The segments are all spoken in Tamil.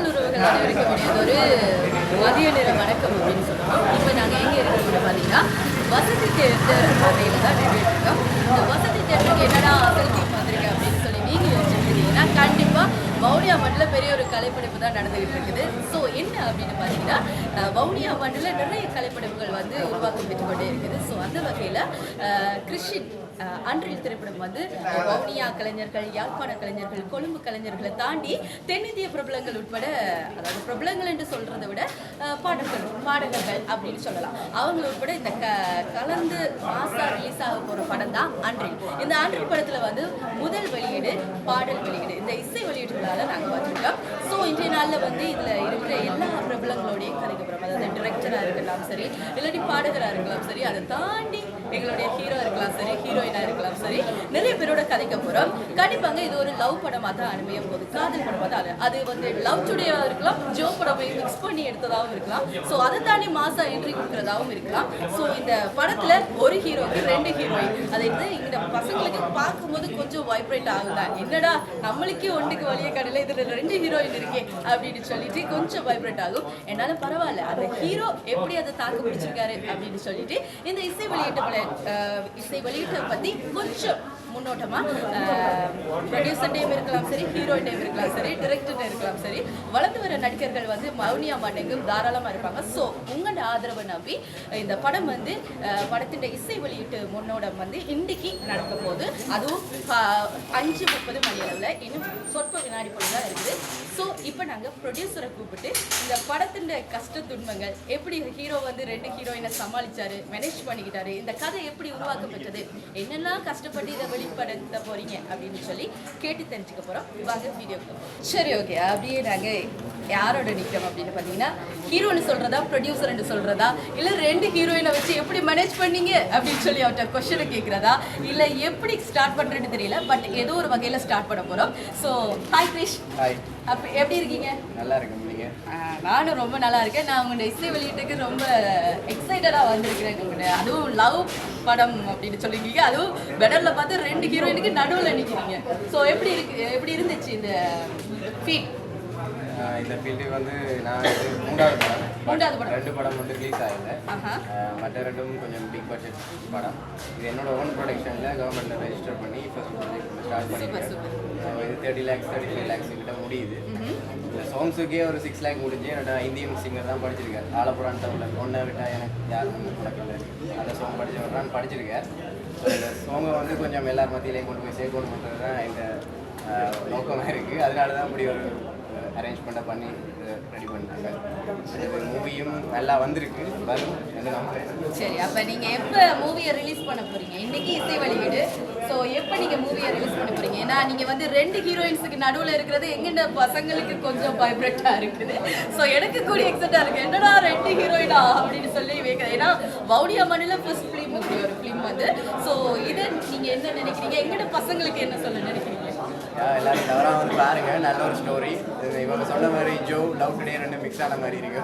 மக்கள் உறவுகள் அனைவருக்கும் ஒரு மதிய நேர வணக்கம் அப்படின்னு சொல்லலாம். இப்போ நாங்கள் எங்கே இருக்கிறோம் பார்த்தீங்கன்னா வசதி தேட்டர் அறையில் தான் நின்றுட்டு இந்த வசதி தேட்டருக்கு என்னடா அசல்ட்டி வந்திருக்கு அப்படின்னு சொல்லி நீங்கள் யோசிச்சுருக்கீங்கன்னா கண்டிப்பாக வவுனியா மண்டில் பெரிய ஒரு கலைப்படைப்பு தான் நடந்துகிட்டு இருக்குது. ஸோ என்ன அப்படின்னு பார்த்தீங்கன்னா வவுனியா மண்டில் நிறைய கலைப்படைப்புகள் வந்து உருவாக்கப்பட்டு கொண்டே இருக்குது. ஸோ அந்த வகையில் கிறிஸ்டின் அஹ் அன்றில் திரைப்படம் வந்து வவுனியா கலைஞர்கள் யாழ்ப்பாண கலைஞர்கள் கொழும்பு கலைஞர்களை தாண்டி தென்னிந்திய பிரபலங்கள் உட்பட அதாவது பிரபலங்கள் என்று சொல்றதை விட பாடல்கள் பாடகர்கள் அப்படின்னு சொல்லலாம். அவங்க உட்பட இந்த க கலந்து மாசா ரிலீஸ் ஆக போற படம் தான் அன்றில் இந்த அன்றில் படத்துல வந்து முதல் வெளியீடு பாடல் வெளியீடு. இந்த இசை வெளியீடுகளால நாங்க பார்த்துருக்கோம் ஸோ இன்றைய நாள்ல வந்து இதுல இருக்கிற எல்லா பிரபலங்களோடையும் கதைக்கப்படுறோம் அந்த டிரெக்டராக இருக்கலாம் சரி இல்லாட்டி பாடகரா இருக்கலாம் சரி அதை தாண்டி எங்களுடைய ஹீரோ இருக்கலாம் சரி ஹீரோயினா இருக்கலாம் சரி நிறைய பேரோட கதைக்க போகிறோம் கண்டிப்பாங்க இது ஒரு லவ் படமாக தான் அனுமைய போகுது. காதல் படமாக தான் அது. வந்து லவ் டுடேவாக இருக்கலாம் ஜோ படமே மிக்ஸ் பண்ணி எடுத்ததாகவும் இருக்கலாம். ஸோ அதை தாண்டி மாசா என்ட்ரி கொடுக்குறதாகவும் இருக்கலாம். ஸோ இந்த படத்துல ஒரு ஹீரோக்கு ரெண்டு ஹீரோயின் அதை வந்து இந்த பசங்களுக்கு பார்க்கும்போது கொஞ்சம் வைப்ரேட் ஆகுதா? என்னடா நம்மளுக்கே ஒன்றுக்கு வழியே கடையில் இதில் ரெண்டு ஹீரோயின் இருக்கே அப்படின்னு சொல்லிட்டு கொஞ்சம் வைப்ரேட் ஆகும். என்னால் பரவாயில்ல அந்த ஹீரோ எப்படி அதை தாக்கு பிடிச்சிருக்காரு அப்படின்னு சொல்லிட்டு இந்த இசை வெளியீட்டு இசை வெளியீட்டை பத்தி கொஞ்சம் முன்னோட்டமா ப்ரொடியூசர் டைம் இருக்கலாம் சரி ஹீரோ டைம் இருக்கலாம் சரி டிரெக்டர் இருக்கலாம் சரி வளர்ந்து வர நடிகர்கள் வந்து மௌனியா மாட்டேங்கும் தாராளமா இருப்பாங்க. ஸோ உங்களோட ஆதரவை நம்பி இந்த படம் வந்து படத்தின் இசை வெளியீட்டு முன்னோடம் வந்து இன்னைக்கு நடக்க போகுது. அதுவும் அஞ்சு முப்பது மணி அளவில் இன்னும் சொற்ப வினாடி பொழுது தான் இருக்குது. ஸோ இப்போ நாங்கள் ப்ரொடியூசரை கூப்பிட்டு இந்த படத்தின் கஷ்ட துன்பங்கள் எப்படி ஹீரோ வந்து ரெண்டு ஹீரோயினை சமாளிச்சாரு மேனேஜ் பண்ணிக்கிட்டாரு இந்த கதை எப்படி உருவாக்கப்பட்டது என்னெல்லாம் கஷ்டப்பட்டு இதை வெளிப்படுத்த போறீங்க அப்படின்னு சொல்லி கேட்டு தெரிஞ்சுக்க போறோம். வாங்க வீடியோக்கு சரி ஓகே அப்படியே நாங்கள் யாரோட நிற்கிறோம் அப்படின்னு பார்த்தீங்கன்னா ஹீரோன்னு சொல்றதா ப்ரொடியூசர்னு சொல்றதா இல்லை ரெண்டு ஹீரோயினை வச்சு எப்படி மேனேஜ் பண்ணீங்க அப்படின்னு சொல்லி அவர்கிட்ட கொஸ்டினை கேட்குறதா இல்லை எப்படி ஸ்டார்ட் பண்ணுறேன்னு தெரியல பட் ஏதோ ஒரு வகையில் ஸ்டார்ட் பண்ண போகிறோம் ஸோ ஹாய் கிரிஷ் ஹாய் அப்போ எப்படி இருக்கீங்க? நல்லா இருக்கேன் நானும் ரொம்ப நல்லா இருக்கேன். நான் உங்களோட இசை வெளியீட்டுக்கு ரொம்ப எக்ஸைட்டடாக வந்திருக்கிறேன் உங்கள்கிட்ட அதுவும் லவ் படம் அப்படின்னு சொல்லிருக்கீங்க அதுவும் பெடரில் பார்த்து ரெண்டு ஹீரோயினுக்கு நடுவில் நிற்கிறீங்க ஸோ எப்படி இருக்கு எப்படி இருந்துச்சு இந்த ஃபீட் இந்த ஃபீல்டு வந்து நான் இது மூன்றாவது படம். ரெண்டு படம் வந்து ரிலீஸ் ஆகல. மற்ற ரெண்டும் கொஞ்சம் பிக் பட்ஜெட் படம். இது என்னோட ஓன் ப்ரொடக்ஷனில் கவர்மெண்ட்டில் ரெஜிஸ்டர் பண்ணி ஃபர்ஸ்ட் ப்ராஜெக்ட் ஸ்டார்ட் பண்ணியிருக்கேன். இது thirty lakhs thirty five lakhs கிட்ட முடியுது இந்த சாங்ஸுக்கே ஒரு சிக்ஸ் லேக் முடிஞ்சு என்னோட இந்தியன் சிங்கர் தான் படிச்சிருக்காரு. ஆலப்புறான் தமிழர். ஒன்றை விட்டா எனக்கு யாரும் படக்கல அந்த சாங் படிச்சவர் தான் படிச்சிருக்கார். இந்த சாங்கை வந்து கொஞ்சம் எல்லார் மத்தியிலையும் கொண்டு போய் சேர்க்கணுன்றது தான் எங்கள் நோக்கமாக இருக்குது அதனால தான் இப்படி ஒரு அரேஞ்ச்மெண்ட்டை பண்ணி ரெடி பண்ணாங்க மூவியும் நல்லா வந்திருக்கு. வரும். சரி அப்போ நீங்கள் எப்போ மூவியை ரிலீஸ் பண்ண போறீங்க? இன்னைக்கு இசை வெளியீடு. ஸோ எப்போ நீங்கள் மூவியை ரிலீஸ் பண்ண போறீங்க? ஏன்னா நீங்கள் வந்து ரெண்டு ஹீரோயின்ஸுக்கு நடுவில் இருக்கிறது எங்கென்ன பசங்களுக்கு கொஞ்சம் வைப்ரேட்டாக இருக்குது. ஸோ எனக்கு கூட எக்ஸைட்டாக இருக்கு. என்னடா ரெண்டு ஹீரோயினா அப்படின்னு சொல்லி வைக்கிறேன் ஏன்னா வவுடியா மண்ணில் ஃபர்ஸ்ட் ஃபிலிம் ஒரு ஃபிலிம் வந்து ஸோ இதை நீங்கள் என்ன நினைக்கிறீங்க? எங்கட பசங்களுக்கு என்ன சொல்ல நினைக்கிறீங்க? எல்லாரும் தவறாக வந்து பாருங்க. நல்ல ஒரு ஸ்டோரி இவங்க சொன்ன மாதிரி ஜோ லவ் டுடே ரெண்டு மிக்ஸ் ஆன மாதிரி இருக்கு.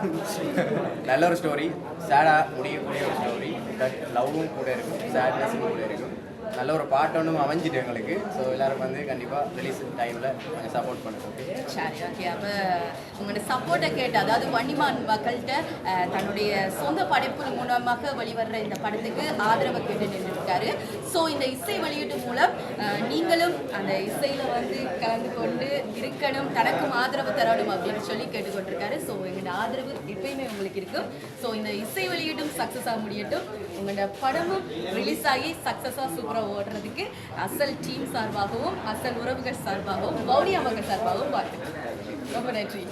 நல்ல ஒரு ஸ்டோரி சேடாக முடியக்கூடிய ஒரு ஸ்டோரி பட் லவ்வும் கூட இருக்கும். சேட்னஸும் கூட இருக்கும். நல்ல ஒரு பாட்டு ஒன்றும் அமைஞ்சிட்டு எங்களுக்கு. ஸோ எல்லாரும் வந்து கண்டிப்பாக ரிலீஸ் டைமில் கொஞ்சம் சப்போர்ட் பண்ணுறோம் சரி ஓகே அப்போ உங்களோட சப்போர்ட்டை கேட்டு அதாவது வன்னிமான் மக்கள்கிட்ட தன்னுடைய சொந்த படைப்பு மூலமாக வெளிவர்ற இந்த படத்துக்கு ஆதரவை கேட்டு நின்றுருக்காரு. ஸோ இந்த இசை வெளியீட்டு மூலம் நீங்களும் அந்த இசையில் வந்து கலந்து கொண்டு இருக்கணும் தனக்கும் ஆதரவு தரணும் அப்படின்னு சொல்லி கேட்டுக்கொண்டிருக்காரு. ஸோ எங்களோட ஆதரவு எப்பயுமே உங்களுக்கு இருக்கும். ஸோ இந்த இசை வெளியீட்டும் சக்ஸஸாக முடியட்டும். உங்களோட படமும் ரிலீஸ் ஆகி சக்ஸஸாக சூப்பராக ஓடுறதுக்கு அசல் டீம் சார்பாகவும் அசல் உறவுகள் சார்பாகவும் வவுனியா அவர்கள் சார்பாகவும் வாழ்த்துக்கள். ரொம்ப நன்றி.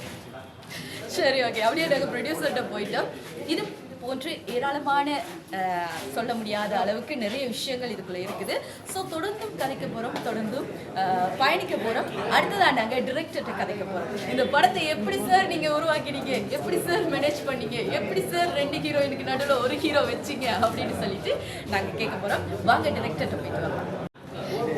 சரி ஓகே அப்படியே நாங்கள் ப்ரொடியூசர்கிட்ட போயிட்டோம். இது போன்று ஏராளமான சொல்ல முடியாத அளவுக்கு நிறைய விஷயங்கள் இதுக்குள்ளே இருக்குது. ஸோ தொடர்ந்தும் கதைக்க போகிறோம் தொடர்ந்தும் பயணிக்க போகிறோம் அடுத்ததான் நாங்கள் டிரெக்டர்கிட்ட கதைக்க போகிறோம் இந்த படத்தை எப்படி சார் நீங்கள் உருவாக்கினீங்க? எப்படி சார் மேனேஜ் பண்ணீங்க? எப்படி சார் ரெண்டு ஹீரோயினுக்கு நடுவில் ஒரு ஹீரோ வச்சீங்க? அப்படின்னு சொல்லிட்டு நாங்கள் கேட்க போகிறோம் வாங்க டிரெக்டர்கிட்ட போயிட்டு வரோம்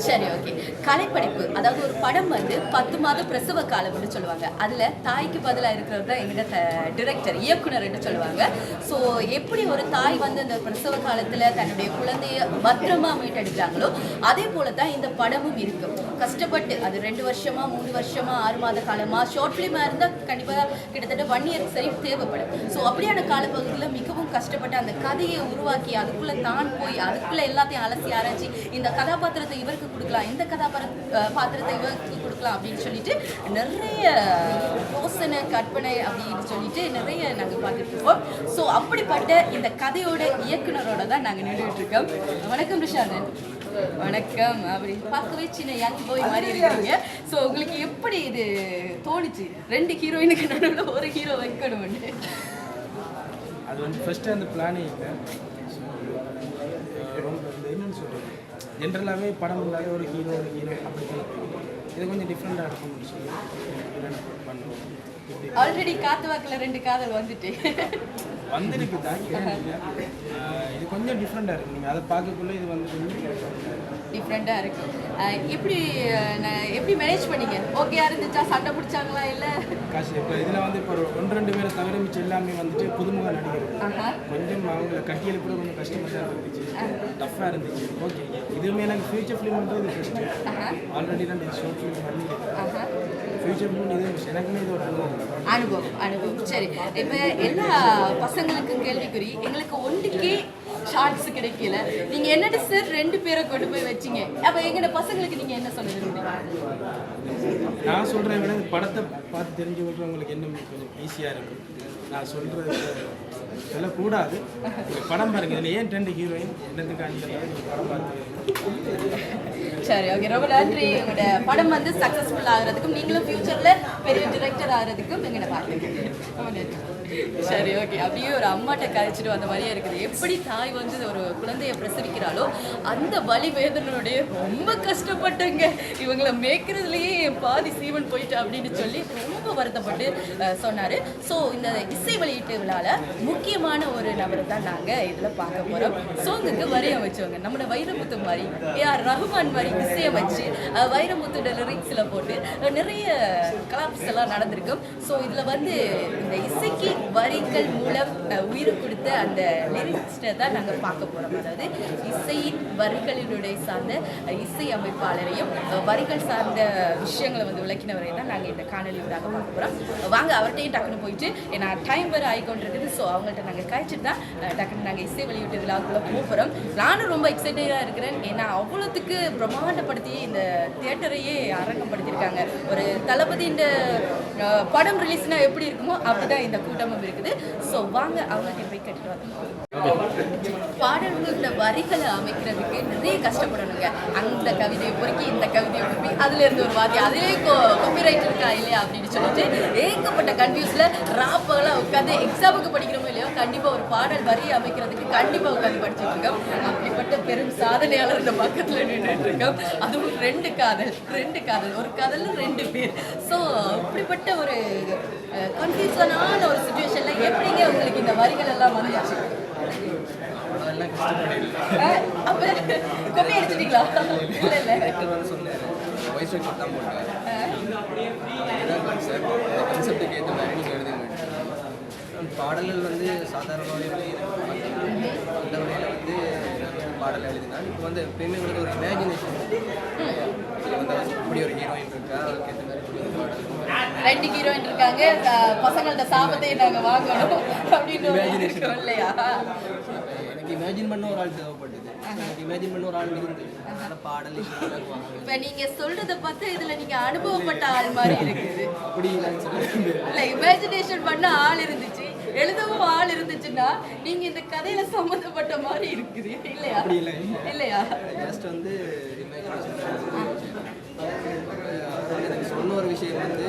சரி ஓகே கலைப்படைப்பு அதாவது ஒரு படம் வந்து பத்து மாத பிரசவ காலம்னு சொல்லுவாங்க. அதில் தாய்க்கு பதிலாக இருக்கிறது தான் எங்கிட்ட டிரெக்டர் இயக்குனர்னு சொல்லுவாங்க. ஸோ எப்படி ஒரு தாய் வந்து அந்த பிரசவ காலத்தில் தன்னுடைய குழந்தைய பத்திரமா மீட்டெடுக்கிறாங்களோ அதே போல தான் இந்த படமும் இருக்கும் கஷ்டப்பட்டு அது ரெண்டு வருஷமா மூணு வருஷமா ஆறு மாத காலமா ஷார்ட் ஃபிலிமாக இருந்தால் கண்டிப்பாக கிட்டத்தட்ட ஒன் இயர் சரி தேவைப்படும். ஸோ அப்படியான காலப்பகுதியில் மிகவும் கஷ்டப்பட்டு அந்த கதையை உருவாக்கி அதுக்குள்ளே தான் போய் அதுக்குள்ளே எல்லாத்தையும் அலசி ஆராய்ச்சி இந்த கதாபாத்திரத்தை இவருக்கு கொடுக்கலாம் இந்த கதாபாத்திர பாத்திரத்தை இவருக்கு கொடுக்கலாம் அப்படின்னு சொல்லிட்டு நிறைய யோசனை கற்பனை அப்படின்னு சொல்லிட்டு நிறைய நாங்கள் பார்த்துட்டு இருக்கோம். ஸோ அப்படிப்பட்ட இந்த கதையோட இயக்குனரோட தான் நாங்கள் நின்றுட்டு இருக்கோம். வணக்கம் ரிஷாதன் வணக்கம் அப்படி பார்க்கவே சின்ன யங் போய் மாதிரி இருக்கிறீங்க ஸோ உங்களுக்கு எப்படி இது தோணுச்சு? ரெண்டு ஹீரோயினுக்கு நடுவில் ஒரு ஹீரோ வைக்கணும்னு அது வந்து ஃபஸ்ட்டு அந்த பிளானே இல்லை. ரொம்ப என்னன்னு சொல்கிறது ஜென்ரலாகவே படம் இருந்தாலே ஒரு ஹீரோ ஒரு ஹீரோ அப்படி இது கொஞ்சம் இருக்கும்னு சொல்லி பண்ணுவோம் இப்படி ஆல்ரெடி காத்து வாக்கில் ரெண்டு காதல் வந்துட்டு. வந்திருக்கு தான் இது கொஞ்சம் டிஃப்ரெண்ட்டாக இருக்குது நீங்கள் அதை பார்க்கக்குள்ளே இது வந்து கொஞ்சம் டிஃப்ரெண்ட்டாக இருக்கு. எப்படி எப்படி மேனேஜ் பண்ணீங்க? ஓகேயா இருந்துச்சா சண்டை பிடிச்சாங்களா? இல்லை? காசு இப்போ இதில் வந்து இப்போ ஒன்று ரெண்டு பேரை தவிர மிச்சம் எல்லாமே வந்துட்டு புதுமுக நடிகர்கள். ஆஹா. கொஞ்சம் அவங்கள கட்டியல் கூட கொஞ்சம் கஷ்டமாக தான் இருந்துச்சு. டஃப்பாக இருந்துச்சு. ஓகே இதுவுமே எனக்கு ஃபியூச்சர் ஃபிலிம்ன்றது ஃபஸ்ட்டு ஆஹா ஆல்ரெடி ரெண்டு ஷார்ட் ஃபிலிம் பண்ணியிருக்கேன் ஆஹா. ஃபியூச்சர் ஃபிலிம் இது எனக்குமே இது ஒரு அனுபவம். அனுபவம் அனுபவம். சரி. இப்போ எல்லா பசங்களுக்கும் கேள்விக்குறி எங்களுக்கு ஒன்றுக்கே ஷார்ட்ஸ் கிடைக்கல. நீங்க என்னடி சார் ரெண்டு பேரை கொண்டு போய் வச்சீங்க. அப்ப எங்கட பசங்களுக்கு நீங்க என்ன சொல்ல விரும்புறீங்க? நான் சொல்கிறேன் விட படத்தை பார்த்து தெரிஞ்சு விட்றவங்களுக்கு என்ன கொஞ்சம் ஈஸியாக இருக்கும். நான் சொல்கிறது சொல்லக்கூடாது. படம் பாருங்க இதில் ஏன் ரெண்டு ஹீரோயின் என்னதுக்காண்டி படம் பார்த்து சரி ஓகே ரொம்ப நன்றி. உங்களோட படம் வந்து சக்ஸஸ்ஃபுல் ஆகிறதுக்கும் நீங்களும் ஃபியூச்சரில் பெரிய டிரெக்டர் ஆகிறதுக்கும் எங்களை பாருங்க சரி ஓகே அப்படியே ஒரு அம்மாட்ட கழிச்சிட்டு வந்த மாதிரியே இருக்குது. எப்படி தாய் வந்து ஒரு குழந்தைய பிரசவிக்கிறாளோ அந்த வலி வேதனையோடைய ரொம்ப கஷ்டப்பட்டங்க. இவங்களை மேய்க்கிறதுலயே என் பாதி சீவன் போயிட்டு அப்படின்னு சொல்லி ரொம்ப வருத்தப்பட்டு சொன்னார் சொன்னாரு. ஸோ இந்த இசை வெளியீட்டு விழால முக்கியமான ஒரு நபரை தான் நாங்க இதுல பார்க்க போறோம். சோங்குக்கு வரி அமைச்சவங்க நம்மளோட வைரமுத்து மாதிரி ஏஆர் ரஹ்மான் மாதிரி இசையை வச்சு வைரமுத்தோட லிரிக்ஸில் போட்டு நிறைய கலாப்ஸ் எல்லாம் நடந்திருக்கும். ஸோ இதில் வந்து இந்த இசைக்கு வரிகள் மூலம் உயிர் கொடுத்த அந்த லிரிக்ஸ்ட்டை தான் நாங்கள் பார்க்க போகிறோம் அதாவது இசையின் வரிகளினுடைய சார்ந்த இசை அமைப்பாளரையும் வரிகள் சார்ந்த விஷயங்களை வந்து விளக்கினவரையும் தான் நாங்கள் இந்த காணொலி ஊடாக பார்க்க போகிறோம் வாங்க அவர்கிட்டையும் டக்குன்னு போயிட்டு ஏன்னா டைம் வேறு ஆகிக்கொண்டிருக்குது ஸோ அவங்கள்ட்ட நாங்கள் கழிச்சிட்டு தான் அஹ், டக்குன்னு நாங்கள் இசை வெளியிட்டு விழாக்குள்ளே போகிறோம் நானும் ரொம்ப எக்ஸைட்டடாக இருக்கிறேன். ஏன்னா அவ்வளோத்துக்கு பிரம்மாண்டப்படுத்தி இந்த தேட்டரையே அரங்கப்படுத்தியிருக்காங்க. ஒரு தளபதி இந்த படம் ரிலீஸ்னா எப்படி இருக்குமோ அப்படிதான் இந்த கூட்டமும் இருக்குது. ஸோ வாங்க அவங்கள்ட்ட போய் கட்டிட்டு வரலாம். பாடல்களோட வரிகளை அமைக்கிறதுக்கு நிறைய கஷ்டப்படணுங்க. அந்த கவிதையை பொறுக்கி இந்த கவிதையை பொறுக்கி அதுல இருந்து ஒரு வார்த்தை அதிலே காப்பிரைட் இருக்கா இல்லையா அப்படின்னு சொல்லி சொல்லிட்டு ஏகப்பட்ட கன்ஃபியூஸ்ல ராப்பெல்லாம் உட்காந்து எக்ஸாமுக்கு படிக்கிறோமோ இல்லையோ கண்டிப்பா ஒரு பாடல் வரி அமைக்கிறதுக்கு கண்டிப்பா உட்காந்து படிச்சுட்டு இருக்கோம். அப்படிப்பட்ட பெரும் சாதனையாளர் இந்த பக்கத்துல நின்றுட்டு இருக்கோம். அதுவும் ரெண்டு காதல் ரெண்டு காதல் ஒரு காதல்ல ரெண்டு பேர். ஸோ அப்படிப்பட்ட ஒரு கன்ஃபியூஷனான ஒரு சுச்சுவேஷன்ல எப்படிங்க உங்களுக்கு இந்த வரிகள் எல்லாம் வந்துச்சு? அப்ப கொப்பி அடிச்சிட்டீங்களா? இல்ல இல்ல. வாய்ஸ் ரெக்கார்ட் தான் கான்செப்ட் இந்த கான்செப்டுக்கு ஏற்ற மாதிரி நீங்கள் எழுதுங்க. பாடல்கள் வந்து சாதாரணமாகவே எழுதியிருக்கோம் அந்த வகையில் வந்து பாடல் எழுதினா இப்போ வந்து எப்பயுமே உங்களுக்கு ஒரு இமேஜினேஷன் வந்து இப்படி ஒரு ஹீரோயின் இருக்கா அதுக்கு ஏற்ற மாதிரி ரெண்டு ஹீரோயின் இருக்காங்க. பசங்கள்ட்ட சாபத்தை நாங்க வாங்கணும். எனக்கு இமேஜின் பண்ண. ஒரு ஆள் தேவைப்பட்டது. எனக்கு இமேஜின் பண்ண ஒரு ஆள் இருந்தது அதனால் பாடல் இப்ப நீங்க சொல்றத பார்த்தா இதுல நீங்க அனுபவப்பட்ட ஆள் மாதிரி இருக்குது. அப்படி இல்ல இமேஜினேஷன் பண்ண ஆள் இருந்துச்சு. எழுதவும் ஆள் இருந்துச்சுன்னா நீங்க இந்த கதையில சம்மந்தப்பட்ட மாதிரி இருக்குது. இல்லையா? இல்லையா? ஜஸ்ட் வந்து எனக்கு சொன்ன ஒரு விஷயம் வந்து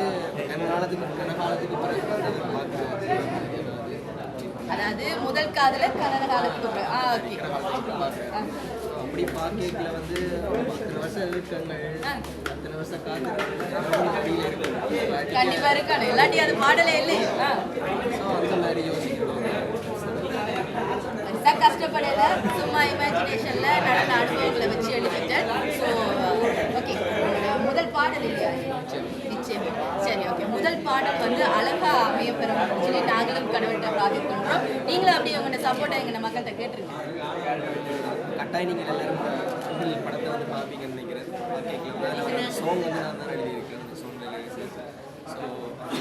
கன காலத்துக்கு கன காலத்துக்கு பிறகு வந்து அதை பார்க்க அதாவது முதல் காதல காலத்துக்கு அப்புறம். ஆ ஓகே. அப்படி பார்க்கல வந்து அத்தனை வருஷம் இழுக்கங்கள் அத்தனை வருஷம் காத்து கண்டிப்பா இருக்கணும். இல்லாட்டி அது பாடலே இல்லை. அந்த மாதிரி யோசிக்கணும். பெருசா கஷ்டப்படல. சும்மா இமேஜினேஷன்ல நடந்த அனுபவங்களை வச்சு எழுதிட்டேன். So okay. பாடல் இல்லையா? சரி ஓகே முதல் பாடல் வந்து அழகா அமையப்பெறும் சொல்லி நாங்களும் கடவுள்கிட்ட பிரார்த்திக்கின்றோம் நீங்களும் அப்படியே உங்களோட சப்போர்ட்டை எங்க மக்கள்கிட்ட கேட்டுருங்க. கட்டாயம் நீங்கள் எல்லாரும் படத்தை வந்து பார்ப்பீங்கன்னு நினைக்கிறேன். சாங் வந்து நான் தான் எழுதியிருக்கேன். அந்த சாங் ஸோ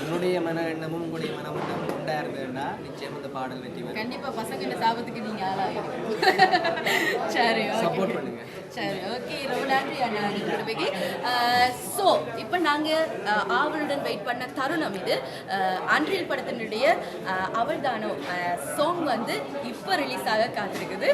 என்னுடைய மன எண்ணமும் உங்களுடைய மன எண்ணமும் உண்டாக இருந்ததுன்னா நிச்சயம் அந்த பாடல் வெற்றி வரும். கண்டிப்பா பசங்க சாபத்துக்கு நீங்க ஆளாகிறீங்க சரி okay. Support பண்ணுங்க. சரி ஓகே ரொம்ப நன்றி அண்ணா. திருப்பதிக்கு ஸோ இப்போ நாங்கள் ஆவலுடன் வெயிட் பண்ண தருணம் இது. அன்றில் படத்தினுடைய அவள்தானோ அவள் தானோ சாங் வந்து இப்போ ரிலீஸ் ஆக காத்திருக்குது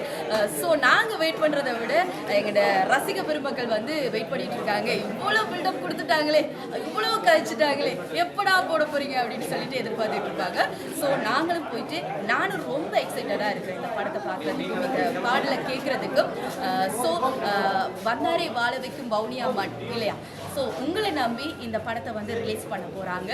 ஸோ நாங்கள் வெயிட் பண்ணுறதை விட எங்களோட ரசிக பெருமக்கள் வந்து வெயிட் பண்ணிட்டு இருக்காங்க. இவ்வளோ பில்டப் கொடுத்துட்டாங்களே. இவ்வளோ கழிச்சிட்டாங்களே. எப்படா போட போறீங்க அப்படின்னு சொல்லிட்டு எதிர்பார்த்துட்டு இருக்காங்க. ஸோ நாங்களும் போயிட்டு நானும் ரொம்ப எக்ஸைட்டடாக இருக்கிறேன் இந்த படத்தை பார்க்கறதுக்கும் இந்த பாடலை கேட்கறதுக்கும் ஸோ வந்தாரே வாழ வைக்கும் பவுனியாமான் இல்லையா? ஸோ உங்களை நம்பி இந்த படத்தை வந்து ரிலீஸ் பண்ண போகிறாங்க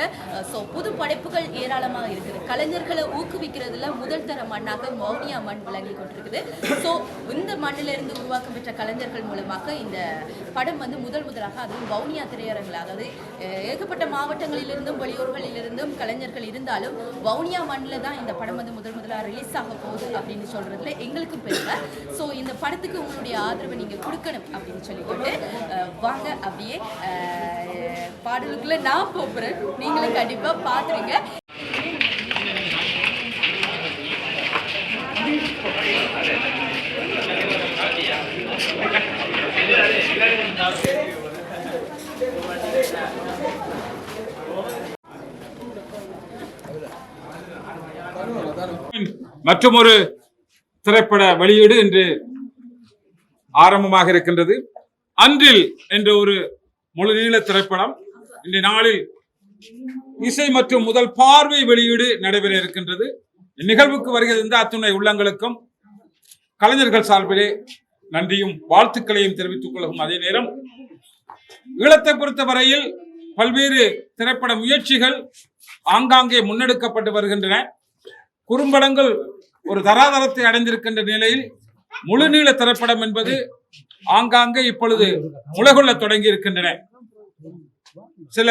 ஸோ uh, புது படைப்புகள் ஏராளமாக இருக்குது. கலைஞர்களை ஊக்குவிக்கிறதுல முதல் தர மண்ணாக மௌனியா மண் விளங்கி கொண்டிருக்குது. ஸோ இந்த மண்ணிலிருந்து உருவாக்கம் பெற்ற கலைஞர்கள் மூலமாக இந்த படம் வந்து முதல் முதலாக அதுவும் வவுனியா திரையரங்கில் அதாவது ஏகப்பட்ட மாவட்டங்களிலிருந்தும் வெளியூர்களிலிருந்தும் கலைஞர்கள் இருந்தாலும் வவுனியா மண்ணில் தான் இந்த படம் வந்து முதல் முதலாக ரிலீஸ் ஆக போகுது அப்படின்னு சொல்கிறதுல எங்களுக்கும் பெருமை. ஸோ இந்த படத்துக்கு உங்களுடைய ஆதரவை நீங்கள் கொடுக்கணும் அப்படின்னு சொல்லிக்கொண்டு வாங்க அப்படியே பாடலுக்குள்ளே நான் போகிறேன் நீங்களும் கண்டிப்பாக பார்த்துருங்க மற்றும் ஒரு திரைப்பட வெளியீடு இன்று ஆரம்பமாக இருக்கின்றது. அன்றில் என்ற ஒரு முழுநீள திரைப்படம் இந்த நாளில் இசை மற்றும் முதல் பார்வை வெளியீடு நடைபெற இருக்கின்றது. இந்நிகழ்வுக்கு வருகிறது அத்துணை உள்ளங்களுக்கும் கலைஞர்கள் சார்பிலே நன்றியும் வாழ்த்துக்களையும் தெரிவித்துக் கொள்ளும் அதே நேரம் ஈழத்தை பொறுத்தவரையில் பல்வேறு திரைப்பட முயற்சிகள் ஆங்காங்கே முன்னெடுக்கப்பட்டு வருகின்றன. குறும்படங்கள் ஒரு தராதரத்தை அடைந்திருக்கின்ற நிலையில் முழுநீள திரைப்படம் என்பது ஆங்காங்கே இப்பொழுது உலகொள்ள தொடங்கி இருக்கின்றன சில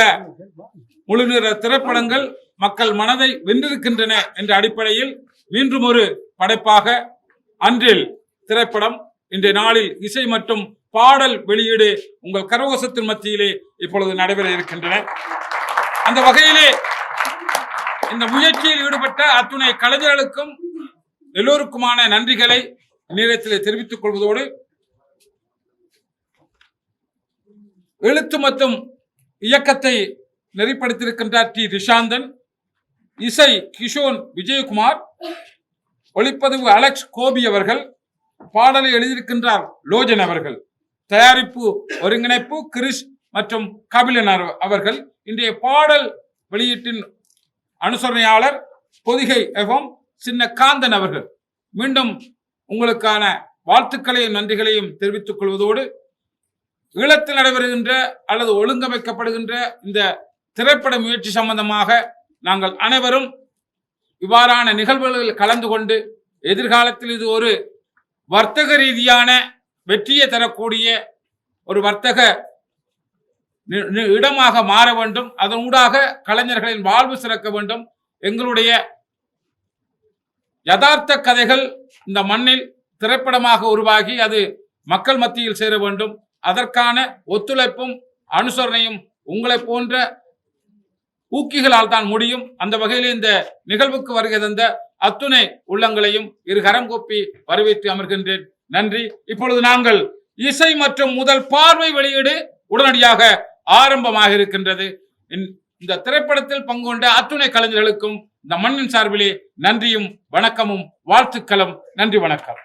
முழுநிற திரைப்படங்கள் மக்கள் மனதை வென்றிருக்கின்றன என்ற அடிப்படையில் மீண்டும் ஒரு படைப்பாக அன்றில் திரைப்படம் இன்றைய நாளில் இசை மற்றும் பாடல் வெளியீடு உங்கள் கரகோசத்தின் மத்தியிலே இப்பொழுது நடைபெற இருக்கின்றன. அந்த வகையிலே இந்த முயற்சியில் ஈடுபட்ட அத்துணை கலைஞர்களுக்கும் எல்லோருக்குமான நன்றிகளை நேரத்தில் தெரிவித்துக் கொள்வதோடு எழுத்து மற்றும் இயக்கத்தை நெறிப்படுத்தியிருக்கின்றார் டி. ரிஷாந்தன் இசை கிஷோன் விஜயகுமார் ஒளிப்பதிவு அலெக்ஸ் கோபி அவர்கள் பாடலை எழுதியிருக்கின்றார் லோஜன் அவர்கள். தயாரிப்பு ஒருங்கிணைப்பு கிரிஷ் மற்றும் கபிலன் அவர்- அவர்கள். இன்றைய பாடல் வெளியீட்டின் அனுசரணையாளர் பொதிகை எஃப்எம் சின்ன காந்தன் அவர்கள். மீண்டும் உங்களுக்கான வாழ்த்துக்களையும் நன்றிகளையும் தெரிவித்துக் கொள்வதோடு ஈழத்தில் நடைபெறுகின்ற அல்லது ஒழுங்கமைக்கப்படுகின்ற இந்த திரைப்பட முயற்சி சம்பந்தமாக நாங்கள் அனைவரும் இவ்வாறான நிகழ்வுகளில் கலந்து கொண்டு எதிர்காலத்தில் இது ஒரு வர்த்தக ரீதியான வெற்றியை தரக்கூடிய ஒரு வர்த்தக நி- இடமாக மாற வேண்டும். அதன் ஊடாக கலைஞர்களின் வாழ்வு சிறக்க வேண்டும். எங்களுடைய யதார்த்த கதைகள் இந்த மண்ணில் திரைப்படமாக உருவாகி அது மக்கள் மத்தியில் சேர வேண்டும். அதற்கான ஒத்துழைப்பும் அனுசரணையும் உங்களை போன்ற ஊக்கிகளால் தான் முடியும். அந்த வகையில் இந்த நிகழ்வுக்கு வருகை தந்த அத்துணை உள்ளங்களையும் இரு கரம் கூப்பி வரவேற்று அமர்கின்றேன். நன்றி. இப்பொழுது நாங்கள் இசை மற்றும் முதல் பார்வை வெளியீடு உடனடியாக ஆரம்பமாக இருக்கின்றது. இந்த- இந்த திரைப்படத்தில் பங்கு கொண்ட அத்துணை கலைஞர்களுக்கும் இந்த மண்ணின் சார்பிலே நன்றியும் வணக்கமும் வாழ்த்துக்களும். நன்றி வணக்கம்.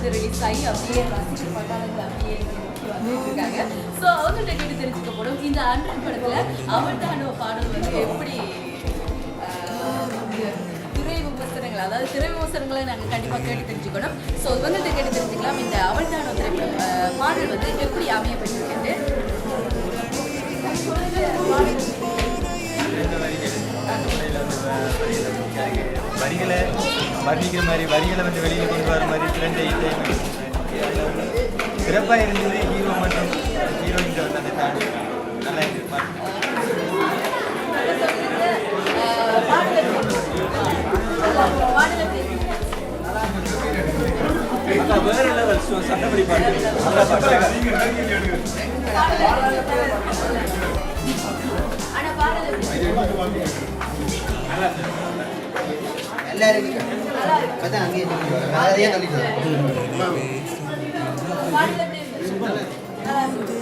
வந்து ரிலீஸ் ஆகி அப்படியே ரசிகர் பட்டாளங்கள் அப்படியே இருக்காங்க ஸோ அவங்கள்ட்ட கேட்டு தெரிஞ்சுக்க போறோம் இந்த அன்றன் படத்துல அவர்தானோ பாடல் வந்து எப்படி திரை விமர்சனங்கள் அதாவது திரை விமர்சனங்களை நாங்கள் கண்டிப்பாக கேட்டு தெரிஞ்சுக்கணும். ஸோ இவங்கள்ட்ட கேட்டு தெரிஞ்சுக்கலாம். இந்த அவள்தானோ திரைப்படம் பாடல் வந்து எப்படி அமையப்பட்டிருக்குன்னு வரிகளை வர்ணிக்கிற மாதிரி வரிகளை வந்து வெளியில் கொண்டு வர மாதிரி திறந்த இசை சிறப்பாக இருந்தது ஹீரோ மற்றும் ஹீரோயின் வந்து அந்த தாண்டி நல்லா எப்படி? வேற லெவல் சட்டப்படி பாட்டு நல்லா பாட்டு இருந்துச்சு? நல்லா இருந்துச்சு. அதான் சொல்லுங்க,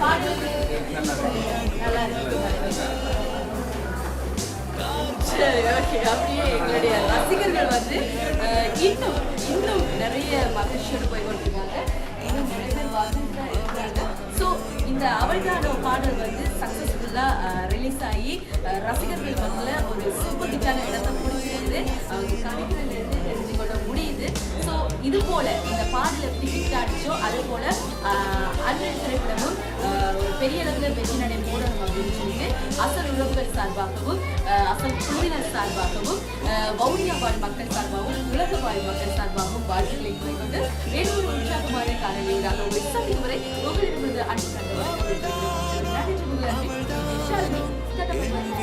பாடல் சரி ஓகே அப்படியே எங்களுடைய ரசிகர்கள் வந்து இன்னும் இன்னும் நிறைய மகிழ்ச்சியோடு போய் கொண்டிருக்காங்க இன்னும் நிறைய பேர் இருக்காங்க ஸோ இந்த அவள்தானோ பாடல் வந்து சக்ஸஸ்ஃபுல்லாக ரிலீஸ் ஆகி ரசிகர்கள் மத்தியில் ஒரு சூப்பர் ஹிட்டான இடத்தை பிடிச்சிருந்து அவங்க கலைஞர்லேருந்து தெரிஞ்சு முடியுது. ஸோ இது போல இந்த பாடல் எப்படி ஹிட் ஆடிச்சோ அது போல அன்றைய திரைப்படமும் ஒரு பெரிய அளவில் வெற்றி நடை போடணும் அப்படின்னு சொல்லிட்டு அசல் உறவுகள் சார்பாகவும் அசல் குழுவினர் சார்பாகவும் வவுனியா வாழ் மக்கள் சார்பாகவும் உலக வாழ் மக்கள் சார்பாகவும் வாழ்த்துக்களை கூறிக்கொண்டு வேலூர் உற்சாகமான காணொலியாக ஒரு சந்திக்கும் வரை உங்களிடமிருந்து அன்பு கண்டவர் நன்றி Đến!